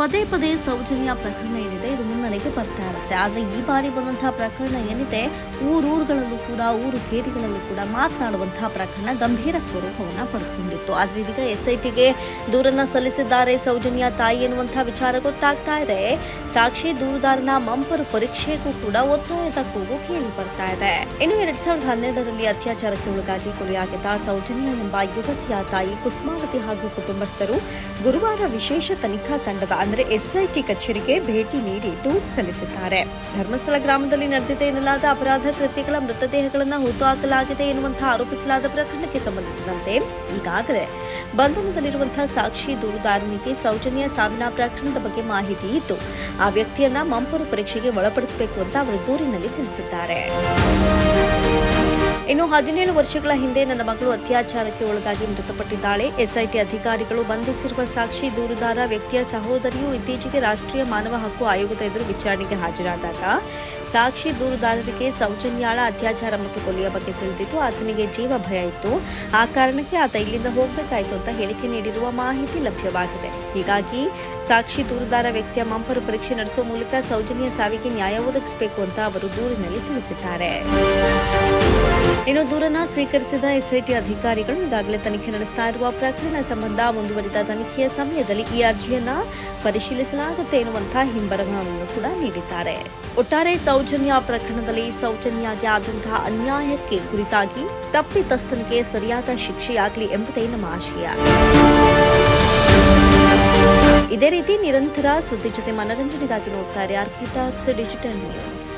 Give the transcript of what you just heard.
ಪದೇ ಪದೇ ಸೌಜನ್ಯ ಪ್ರಕರಣ ಏನಿದೆ, ಇದು ಮುನ್ನೆಲೆಗೆ ಬರ್ತಾ ಇರುತ್ತೆ. ಆದರೆ ಈ ಬಾರಿ ಬಂದಂತಹ ಪ್ರಕರಣ ಏನಿದೆ, ಊರೂರುಗಳಲ್ಲೂ ಕೂಡ, ಊರು ಕೇರಿಗಳಲ್ಲೂ ಕೂಡ ಮಾತನಾಡುವಂತಹ ಪ್ರಕರಣ ಗಂಭೀರ ಸ್ವರೂಪವನ್ನು ಪಡೆದುಕೊಂಡಿತ್ತು. ಆದರೆ ಇದೀಗ ಎಸ್ ಐ ದೂರನ್ನ ಸಲ್ಲಿಸಿದ್ದಾರೆ ಸೌಜನ್ಯ ತಾಯಿ ಎನ್ನುವಂತಹ ವಿಚಾರ ಗೊತ್ತಾಗ್ತಾ ಇದೆ. ಸಾಕ್ಷಿ ದೂರುದಾರನ ಮಂಪರು ಪರೀಕ್ಷೆಗೂ ಕೂಡ ಒತ್ತಾಯದ ಕೂಗು ಕೇಳಿ ಬರ್ತಾ ಇದೆ. ಇನ್ನು ಎರಡ್ ಸಾವಿರದ ಹನ್ನೆರಡರಲ್ಲಿ ಅತ್ಯಾಚಾರಕ್ಕೆ ಒಳಗಾಗಿ ಕೊಲೆಯಾಗಿದ್ದ ಸೌಜನ್ಯ ಎಂಬ ಯುವತಿಯ ತಾಯಿ ಕುಸುಮಾವತಿ ಹಾಗೂ ಕುಟುಂಬಸ್ಥರು ಗುರುವಾರ ವಿಶೇಷ ತನಿಖಾ ತಂಡದ ಅಂದರೆ ಎಸ್ಐಟಿ ಕಚೇರಿಗೆ ಭೇಟಿ ನೀಡಿ ದೂರು ಸಲ್ಲಿಸಿದ್ದಾರೆ. ಧರ್ಮಸ್ಥಳ ಗ್ರಾಮದಲ್ಲಿ ನಡೆದಿದೆ ಎನ್ನಲಾದ ಅಪರಾಧ ಕೃತ್ಯಗಳ ಮೃತದೇಹಗಳನ್ನು ಹುಟ್ಟುಹಾಕಲಾಗಿದೆ ಎನ್ನುವಂತಹ ಆರೋಪಿಸಲಾದ ಪ್ರಕರಣಕ್ಕೆ ಸಂಬಂಧಿಸಿದಂತೆ ಈಗಾಗಲೇ ಬಂಧನದಲ್ಲಿರುವಂತಹ ಸಾಕ್ಷಿ ದೂರುದಾರನಿಗೆ ಸೌಜನ್ಯ ಸಾವಿನ ಪ್ರಕರಣದ ಬಗ್ಗೆ ಮಾಹಿತಿ ಇದ್ದು, ಆ ವ್ಯಕ್ತಿಯನ್ನ ಮಂಪರು ಪರೀಕ್ಷೆಗೆ ಒಳಪಡಿಸಬೇಕು ಅಂತ ಅವರು ದೂರಿನಲ್ಲಿ ತಿಳಿಸಿದ್ದಾರೆ. ಇನ್ನು ಹದಿನೇಳು ವರ್ಷಗಳ ಹಿಂದೆ ನನ್ನ ಮಗಳು ಅತ್ಯಾಚಾರಕ್ಕೆ ಒಳಗಾಗಿ ಮೃತಪಟ್ಟಿದ್ದಾಳೆ. ಎಸ್ಐಟಿ ಅಧಿಕಾರಿಗಳು ಬಂಧಿಸಿರುವ ಸಾಕ್ಷಿ, ದೂರುದಾರ, ವ್ಯಕ್ತಿಯ ಸಹೋದರಿಯು ಇತ್ತೀಚೆಗೆ ರಾಷ್ಟ್ರೀಯ ಮಾನವ ಹಕ್ಕು ಆಯೋಗದ ಎದುರು ವಿಚಾರಣೆಗೆ ಹಾಜರಾದಾಗ ಸಾಕ್ಷಿ ದೂರುದಾರರಿಗೆ ಸೌಜನ್ಯಾಳ ಅತ್ಯಾಚಾರ ಮತ್ತು ಕೊಲೆಯ ಬಗ್ಗೆ ತಿಳಿದಿತ್ತು ಆತನಿಗೆ ಜೀವ ಭಯ ಇತ್ತು. ಆ ಕಾರಣಕ್ಕೆ ಆತ ಇಲ್ಲಿಂದ ಹೋಗಬೇಕಾಯಿತು ಅಂತ ಹೇಳಿಕೆ ನೀಡಿರುವ ಮಾಹಿತಿ ಲಭ್ಯವಾಗಿದೆ. ಹೀಗಾಗಿ ಸಾಕ್ಷಿ ದೂರುದಾರ ವ್ಯಕ್ತಿಯ ಮಂಪರು ಪರೀಕ್ಷೆ ನಡೆಸುವ ಮೂಲಕ ಸೌಜನ್ಯ ಸಾವಿಗೆ ನ್ಯಾಯ ಒದಗಿಸಬೇಕು ಅಂತ ಅವರು ದೂರಿನಲ್ಲಿ ತಿಳಿಸಿದ್ದಾರೆ. ಇನ್ನು ದೂರನ್ನ ಸ್ವೀಕರಿಸಿದ ಎಸ್ಐಟಿ ಅಧಿಕಾರಿಗಳು ಈಗಾಗಲೇ ತನಿಖೆ ನಡೆಸ್ತಾ ಇರುವ ಪ್ರಕರಣ ಸಂಬಂಧ ಮುಂದುವರಿದ ತನಿಖೆಯ ಸಮಯದಲ್ಲಿ ಈ ಅರ್ಜಿಯನ್ನ ಪರಿಶೀಲಿಸಲಾಗುತ್ತೆ ಎನ್ನುವಂತಹ ಹಿಂಬರಹವನ್ನು ಕೂಡ ನೀಡಿದ್ದಾರೆ. ಒಟ್ಟಾರೆ ಸೌಜನ್ಯ ಪ್ರಕರಣದಲ್ಲಿ ಸೌಜನ್ಯಗೆ ಆದಂತಹ ಅನ್ಯಾಯಕ್ಕೆ ಕುರಿತಾಗಿ ತಪ್ಪಿತಸ್ಥನಿಗೆ ಸರಿಯಾದ ಶಿಕ್ಷೆಯಾಗಲಿ ಎಂಬುದೇ ನಮ್ಮ ಆಶಯ. ಇದೇ ರೀತಿ ನಿರಂತರ ಸುದ್ದಿ ಜೊತೆ ಮನರಂಜನೆಗಾಗಿ ನೋಡ್ತಾರೆ ಅರ್ಪಿತಾ ಡಿಜಿಟಲ್ ನ್ಯೂಸ್.